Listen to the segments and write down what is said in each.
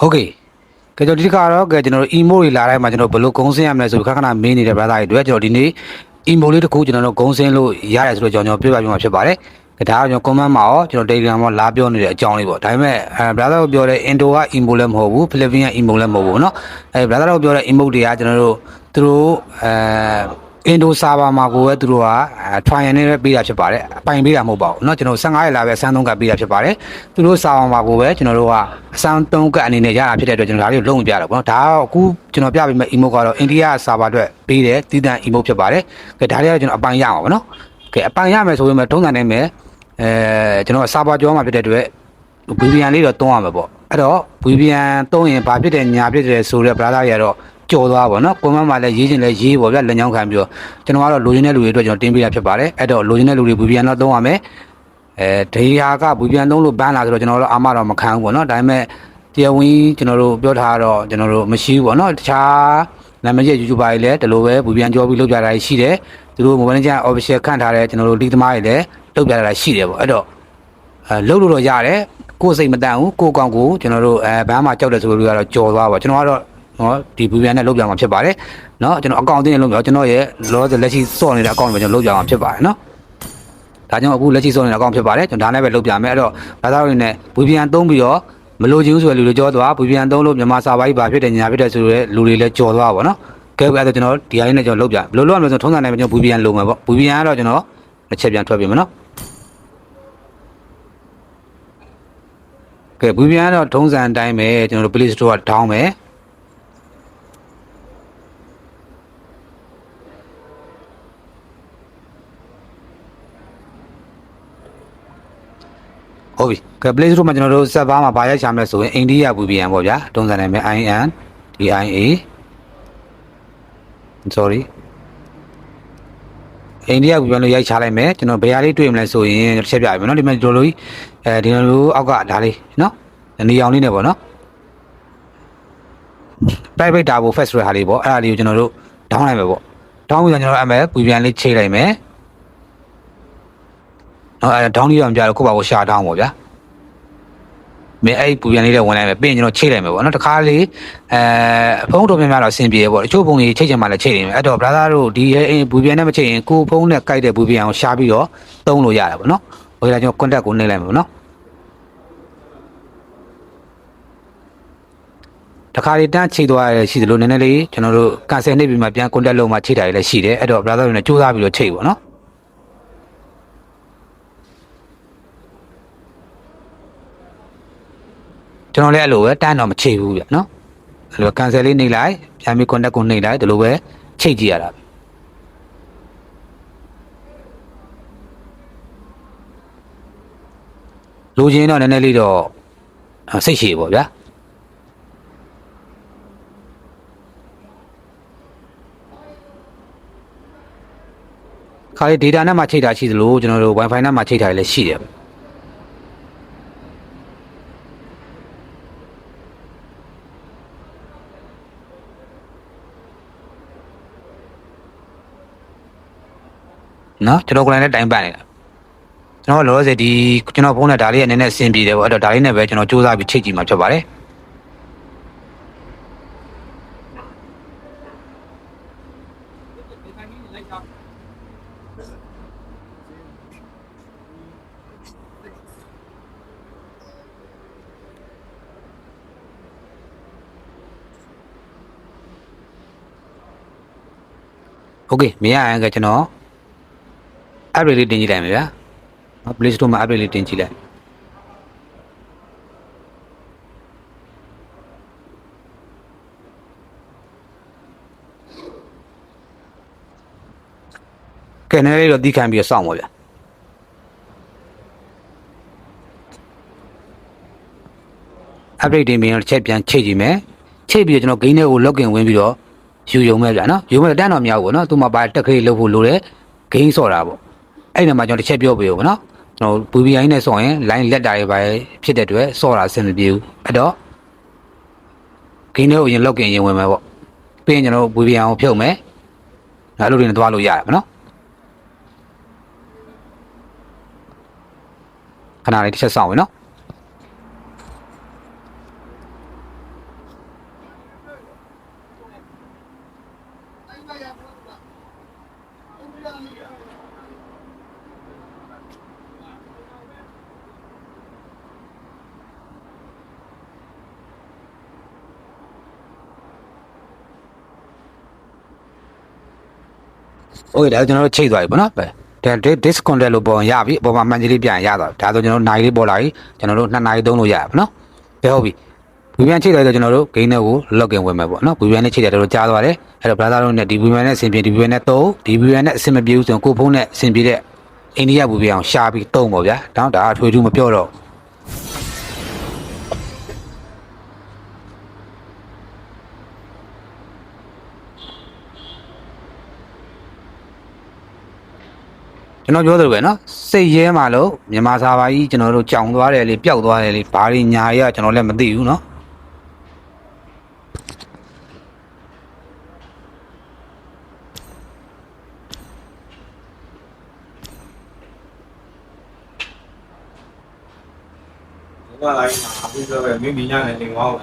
ဟုတ်ကဲ့ကဲကျွန်တော်ဒီတစ်ခါတော့ကဲကျွန်တော်တို့ emo တွေလာတိုင်းမှာကျွန်တော်ဘယ်လိုဂုံးစင်းရမလဲဆိုပြီးခဏခဏမင်းနေတဲ့ brother တွေအတွက်ကျွန်တော်ဒီနေ့ emo လေးတစ်ခုကျွန်တော်တို့ဂုံးစင်းလို့ရတယ်ဆိုတော့ကျွန်တော်ကျွန်တော်ပြပြပြမှာဖြစ်ပါတယ်ကဲဒါကကျွန်တော် comment မှာရောကျွန်တော် Telegram မှာလာပြောနေတဲ့အကြောင်းလေးပေါ့ဒါပေမဲ့အဲ brother ကိုပြောတဲ့ Indo က emo လည်းမဟုတ်ဘူး Philippines က emo လည်းမဟုတ်ဘူးเนาะအဲ brother ကိုပြောတဲ့ emo တွေကကျွန်တော်တို့သူတို့အဲ အင်ဒိုဆာဗာမှာကိုပဲသူတို့က trial နဲ့ပဲပေးတာဖြစ်ပါတယ်အပိုင်ပေးတာမဟုတ်ပါဘူးเนาะကျွန်တော်15ရက်လာပဲအစမ်းသုံးကပ်ပေးတာဖြစ်ပါတယ်သူတို့ဆာဗာမှာကိုပဲကျွန်တော်တို့ကအစမ်းသုံးကပ်အနေနဲ့ရတာဖြစ်တဲ့အတွက်ကျွန်တော်ဒါလေးကိုလုံးဝပြတာပေါ့เนาะဒါကအခုကျွန်တော်ပြပေးမယ့် emo ကတော့အိန္ဒိယဆာဗာအတွက်ပေးတယ်တည်တံ့ emo ဖြစ်ပါတယ်ကဲဒါလေးကကျွန်တော်အပိုင်ရအောင်ပါเนาะကဲအပိုင်ရမယ်ဆိုရင်ပဲထုံးစံနေမယ်အဲကျွန်တော်ဆာဗာကြောမှာဖြစ်တဲ့အတွက် ဗီဗီယန်လေးတော့တုံးရမှာပေါ့အဲ့တော့ဗီဗီယန်တုံးရင်ဘာဖြစ်တယ်ညာဖြစ်တယ်ဆိုတော့ brother တွေကတော့ ကြော်သွားပါတော့ကွန်မန့်မှာလည်းရေးချင်လဲရေးပေါ့ဗျလက်ညောင်းခံပြီးတော့ကျွန်တော်ကတော့လိုချင်တဲ့လူတွေအတွက်ကျွန်တော်တင်းပေးရဖြစ်ပါတယ်အဲ့တော့လိုချင်တဲ့လူတွေဗီဗီယန်တော့တုံးရမယ်အဲဒေဟာကဗီဗီယန်တုံးလို့ဘန်းလာဆိုတော့ကျွန်တော်တို့အာမတော့မခံဘူးပေါ့နော်ဒါပေမဲ့တရားဝင်ကျွန်တော်တို့ပြောထားတော့ကျွန်တော်တို့မရှိဘူးပေါ့နော်တခြားနာမည်ကြီး YouTuber တွေလည်းဒီလိုပဲဗီဗီယန်ကြောပြီးလုပ်ကြတာရှိတယ်သူတို့ mobile legend official ခန့်ထားတဲ့ကျွန်တော်တို့လီသမားတွေလည်းလုပ်ကြတာရှိတယ်ပေါ့အဲ့တော့အဲလှုပ်လို့တော့ရတယ်ကိုယ်စိတ်မတန်ဘူးကိုယ်ကောင်ကိုကျွန်တော်တို့အဲဘန်းမှာကြောက်တယ်ဆိုလို့ကတော့ကြော်သွားပါကျွန်တော်ကတော့ နော်ဒီဘူပြန်နဲ့လှုပ်ပြမှာဖြစ်ပါတယ်နော်ကျွန်တော်အကောင့်အသင်းနဲ့လှုပ်ပြကျွန်တော်ရဲ့လောဆယ်လက်ရှိစော့နေတဲ့အကောင့်တွေပဲကျွန်တော်လှုပ်ပြမှာဖြစ်ပါတယ်နော်ဒါကြောင့်အခုလက်ရှိစော့နေတဲ့အကောင့်ဖြစ်ပါတယ်ကျွန်တော်ဒါနဲ့ပဲလှုပ်ပြမယ်အဲ့တော့ဘာသာဝင်နဲ့ဘူပြန်သုံးပြီးတော့မလိုချင်ဘူးဆိုတဲ့လူတွေကြောသွားဘူပြန်သုံးလို့မြန်မာစာပိုင်းဘာဖြစ်တယ်ညာဖြစ်တယ်ဆိုတဲ့လူတွေလည်းကြော်သွားပါဘောနော်ကဲအဲ့ဒါကျွန်တော်ဒီအရင်နဲ့ကျွန်တော်လှုပ်ပြဘယ်လိုလုပ်ရမလဲဆိုတော့ထုံးစံတိုင်းပဲကျွန်တော်ဘူပြန်လုံမယ်ပေါ့ဘူပြန်ကတော့ကျွန်တော်တစ်ချက်ပြန်ထွက်ပြမယ်နော်ကဲဘူပြန်ကတော့ထုံးစံအတိုင်းပဲကျွန်တော်တို့ Play Store က down မ ဟုတ်ပြီကဲ Play Store မှာကျွန်တော်တို့ server မှာဗာရိုက်ချမလဲဆိုရင်အိန္ဒိယဘူပြန်ပေါ့ဗျာထုံးစံတိုင်းပဲ IN DIA sorry အိန္ဒိယဘူပြန်လို့ရိုက်ချလိုက်မယ်ကျွန်တော်ဘယ်ဟာလေးတွေ့မလဲဆိုရင်တစ်ချက်ပြပြမယ်နော်ဒီမှာဒီလိုလိုကြီးအဲဒီလိုလိုအောက်ကဒါလေးနော်နေအောင်လေးနဲ့ပေါ့နော် private turbo fast ဆိုတဲ့ဟာလေးပေါ့အဲ့ဒါလေးကိုကျွန်တော်တို့ down လိုက်မယ်ပေါ့ down ပြီးတော့ကျွန်တော်တို့အမယ်ဘူပြန်လေးချိန်လိုက်မယ် နော်အဲ down လေးတော့မပြတော့ကိုယ့်ဘာကိုရှာ down ပေါ့ဗျာမင်းအဲ့ပူပြန်လေးတွေဝင်လိုက်မယ်ပြီးရင်ကျွန်တော်ချိတ်လိုက်မယ်ပေါ့နော်တခါလေးအဲဖုန်းတော်များများတော့အဆင်ပြေပေါ့တချို့ဖုန်းတွေချိတ်ချင်မှလည်းချိတ်နေမယ်အဲ့တော့ brother တို့ဒီဘူပြန်နဲ့မချိတ်ရင်ကိုဖုန်းနဲ့ကိုက်တဲ့ဘူပြန်ကိုရှာပြီးတော့သုံးလို့ရတယ်ပေါ့နော်ဟိုကကျွန်တော် contact ကိုနှိပ်လိုက်မယ်ပေါ့နော်တခါလေးတန်းချိတ်သွားရရှိသလိုနည်းနည်းလေးကျွန်တော်တို့ကန်ဆယ်နှိပ်ပြီးမှပြန် contact လုပ်မှချိတ်တာလည်းရှိတယ်အဲ့တော့ brother တို့လည်းစူးစမ်းပြီးတော့ချိတ်ပေါ့နော် ကျွန်တော်လည်းအဲ့လိုပဲတန်းတော့မချိတ်ဘူးဗျနော်အဲ့လို cancel လေးနှိပ်လိုက်ပြန်ပြီး contact ကိုနှိပ်လိုက်ဒီလိုပဲချိတ်ကြည့်ရတာပဲလိုချင်တော့နည်းနည်းလေးတော့အာစိတ်ရှည်ပေါ့ဗျာခါလေး data နဲ့မှချိတ်တာရှိသလိုကျွန်တော်တို့ wifi နဲ့မှချိတ်တာလည်းရှိတယ် နော်ကျွန်တော်ကိုယ်တိုင်လည်းတိုင်ပတ်နေတာကျွန်တော်လောလောဆယ်ဒီကျွန်တော်ဖုန်းနဲ့ဒါလေးကနည်းနည်းအဆင်ပြေတယ်ပေါ့အဲ့တော့ဒါလေးနဲ့ပဲကျွန်တော်စူးစမ်းပြီးချိတ်ကြည့်မှာဖြစ်ပါတယ်โอเคမရရင်ကကျွန်တော် update လေးတင်ကြည့်လိုက်မယ်ဗျာနော် Play Store မှာ update လေးတင်ကြည့်လိုက်ကဲနည်းနည်းလေးတော့တီးခံပြီးတော့စောင့်ပါဗျာ update တင်ပြီးတော့တစ်ချက်ပြန်ချိတ်ကြည့်မယ်ချိတ်ပြီးတော့ကျွန်တော် game ထဲကို login ဝင်ပြီးတော့ယူယုံမဲ့ဗျာနော်ယူမဲ့တန်းတော့မရဘူးပေါ့နော်သူ့မှာပါတက်ကလေးလုပ်ဖို့လိုတယ် game ဆော့တာပေါ့ အဲ့ဒီမှာကျွန်တော်တစ်ချက်ပြောပြရောပေါ့နော်ကျွန်တော် VPN နဲ့ဆော့ရင် line လက်တာတွေပဲဖြစ်တဲ့အတွက်ဆော့တာအဆင်မပြေဘူးအဲ့တော့ game ထဲကိုရင် login ရင်ဝင်မယ်ပေါ့ပြီးရင်ကျွန်တော် VPN ကိုဖြုတ်မယ်အဲ့လိုတွေနဲ့သွားလို့ရတယ်ပေါ့နော်ခဏလေးတစ်ချက်စောင့်ဝင်နော် โอเคဒါဆိုကျွန်တော်တို့ချိန်သွားပြီပေါ့နော်ပဲဒါ disconnect လို့ပေါ်ရပြီအပေါ်မှာမှန်ကြီးလေးပြန်ရသွားပြီဒါဆိုကျွန်တော်တို့နိုင်လေးပေါ်လာပြီကျွန်တော်တို့2နိုင်သုံးလို့ရပါပေါ့နော်ကဲဟုတ်ပြီဗီဗီယန်ချိန်လိုက်တော့ကျွန်တော်တို့ game နဲ့ကို login ဝင်မယ်ပေါ့နော်ဗီဗီယန်နဲ့ချိန်တယ်တော်တော်ကြားသွားတယ်အဲ့တော့ brother တို့နဲ့ဒီဗီဗီယန်နဲ့အဆင်ပြေဒီဗီဗီယန်နဲ့သုံးဒီဗီဗီယန်နဲ့အဆင်မပြေဘူးဆိုရင်ကိုဖုန်းနဲ့အဆင်ပြေတဲ့အိန္ဒိယဗီဗီယန်ကိုရှာပြီးသုံးပေါ့ဗျာဒါတော့ဒါအထွေထူးမပြောတော့ ကျွန်တော်ပြောသလိုပဲနော်စိတ်ရဲမှလို့မြန်မာစာပါကြီးကျွန်တော်တို့ကြောင်သွားတယ်လေပျောက်သွားတယ်လေဘာတွေညာရကျွန်တော်လည်းမသိဘူးနော်ကလိုက်မှာအခုဆိုပဲမိမိညာနဲ့နေဝေါ့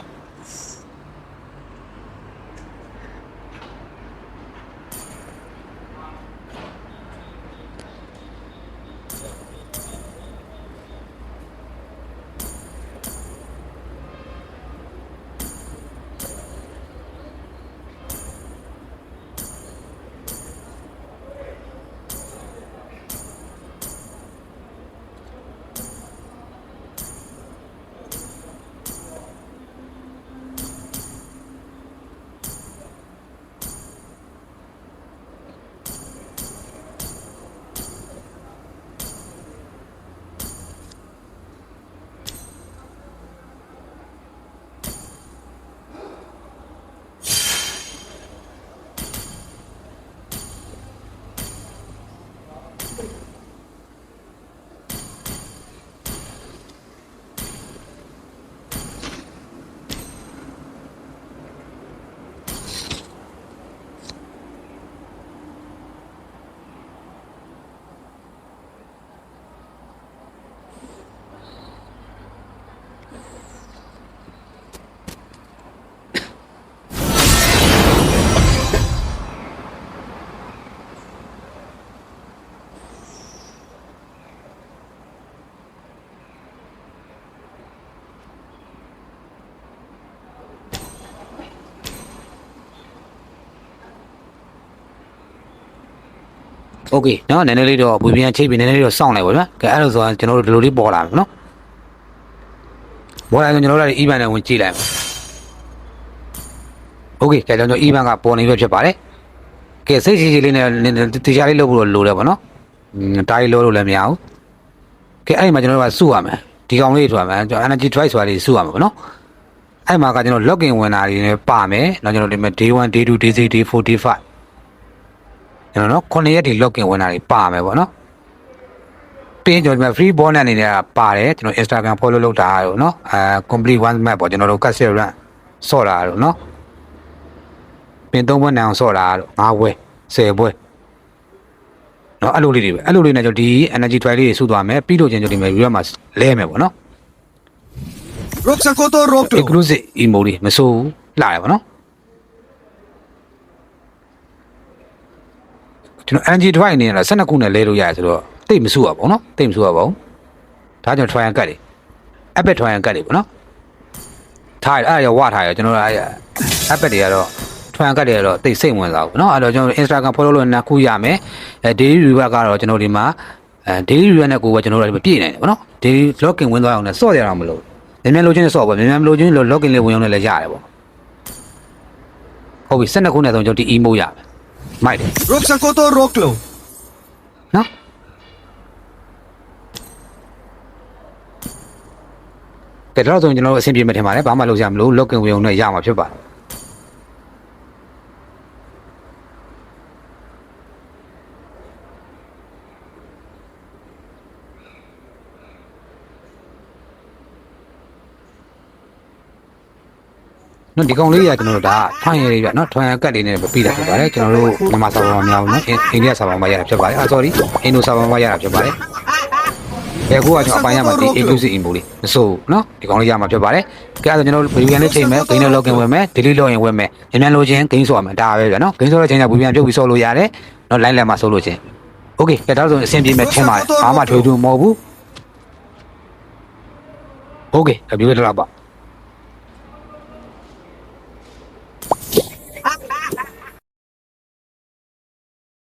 โอเคเนาะနည်းနည်းလေးတော့ဘူပြန်ချိတ်ပြီးနည်းနည်းလေးတော့စောင့်လိုက်ပါဗျာကဲအဲ့လိုဆိုရင်ကျွန်တော်တို့ဒီလိုလေးပေါ်လာမယ်เนาะပေါ်လာရင်ကျွန်တော်တို့လည်း event နဲ့ဝင်ကြည့်လိုက်မယ်โอเคကဲကျွန်တော် event ကပေါ်နေပြီဖြစ်ပါတယ်ကဲစိတ်ရှိရှိလေးနဲ့တရားလေးလုပ်ဖို့လိုတယ်ပေါ့နော်อืมတားရီလို့လို့လည်းမရဘူးကဲအဲ့ဒီမှာကျွန်တော်တို့ကစုရမယ်ဒီကောင်လေးထွာမယ်ကျွန်တော် energy drive ဆိုတာလေးစုရမယ်ပေါ့နော်အဲ့မှာကကျွန်တော် login ဝင်တာတွေနဲ့ပါမယ်နောက်ကျွန်တော်ဒီမှာ day 1 day 2 day 3 day 4 day 5 ကျွန်တော်နော်9ရက်ဒီ login ဝင်တာတွေပါမယ်ပေါ့နော်ပြီးရင်ကျွန်တော်ဒီမှာ free bonus အနေနဲ့ပါတယ်ကျွန်တော် Instagram follow လုပ်တာတို့နော်အဲ complete one map ပေါ့ကျွန်တော်တို့ cassette run ဆော့တာတို့နော်ပင်သုံးဘွဲ့နိုင်အောင်ဆော့တာတို့၅ဘွဲ့10ဘွဲ့နော်အဲ့လိုလေးတွေပဲအဲ့လိုလေးနဲ့ကျွန်တော်ဒီ energy drive လေးတွေစုသွားမယ်ပြီးလို့ချင်းကျွန်တော်ဒီမှာ review မှာလဲမယ်ပေါ့နော် Roksa koto rokto. exclusive emo လေးမစိုးဘူးလာတယ်ဗောနော် ကျွန်တော် NG drive နေရတာ12ခုနဲ့လဲလို့ရတယ်ဆိုတော့တိတ်မစိုးပါဘူးနော်တိတ်မစိုးပါဘူးဒါကျွန်တော် try and cut တွေ app try and cut တွေဗောနော်ထားရအဲ့ဒါရောဝထားရကျွန်တော်အဲ့ app တွေကတော့ try and cut တွေကတော့တိတ်စိတ်ဝင်စားဘူးเนาะအဲ့တော့ကျွန်တော် Instagram follow လုပ်နေခုရမယ်အဲ daily review ကတော့ကျွန်တော်ဒီမှာအဲ daily review နဲ့ကိုကကျွန်တော်တို့ပြည့်နေတယ်ဗောနော် daily login ဝင်သွားအောင်လည်းစော့ရအောင်မလို့မြန်မြန်လိုချင်စော့ပေါ့မြန်မြန်မလိုချင်လို့ login လေးဝင်အောင်လည်းရတယ်ပေါ့ဟုတ်ပြီ12ခုနဲ့ဆိုကျွန်တော်ဒီ emo ရမယ် မိုက်တယ် Roksa koto roklo. နော်ကဲတော့ဆိုရင်ကျွန်တော်တို့အဆင်ပြေမှထင်ပါတယ်ဘာမှလုပ်ရမလို့ login ဝင်အောင်လည်းရမှာဖြစ်ပါတယ် နော်ဒီကောင်လေးကကျွန်တော်တို့ဒါထွန်ရည်ပြနော်ထွန်ရကတ်လေးနဲ့ပြီးတာဖြစ်ပါတယ်ကျွန်တော်တို့မြန်မာစာပေါ်မှာမရဘူးနော်အိန္ဒိယစာပေါ်မှာရတာဖြစ်ပါတယ်အာ sorry အင်ဒိုစာပေါ်မှာရတာဖြစ်ပါတယ်ကဲအခုကကျွန်တော်အပိုင်းရမှာဒီ exclusive info လေးမစိုးဘူးနော်ဒီကောင်လေးရမှာဖြစ်ပါတယ်ကဲအဲ့ဒါကျွန်တော်ဗီဒီယိုလေးချိန်မယ်ဂိမ်းနဲ့ login ဝင်မယ် delete login ဝင်မယ်အမြန်လိုချင်ဂိမ်းဆော့ရမယ်ဒါပဲဗျာနော်ဂိမ်းဆော့တဲ့ချိန်ကျဗီဒီယိုပြန်ပြုတ်ပြီးဆော့လို့ရတယ်နော် line လက်မှာဆော့လို့ချင်း okay ကဲဒါဆိုရင်အဆင်ပြေမယ်ထင်ပါတယ်ဘာမှထွေးထွေးမဟုတ်ဘူး okay အပြေတော့ပါ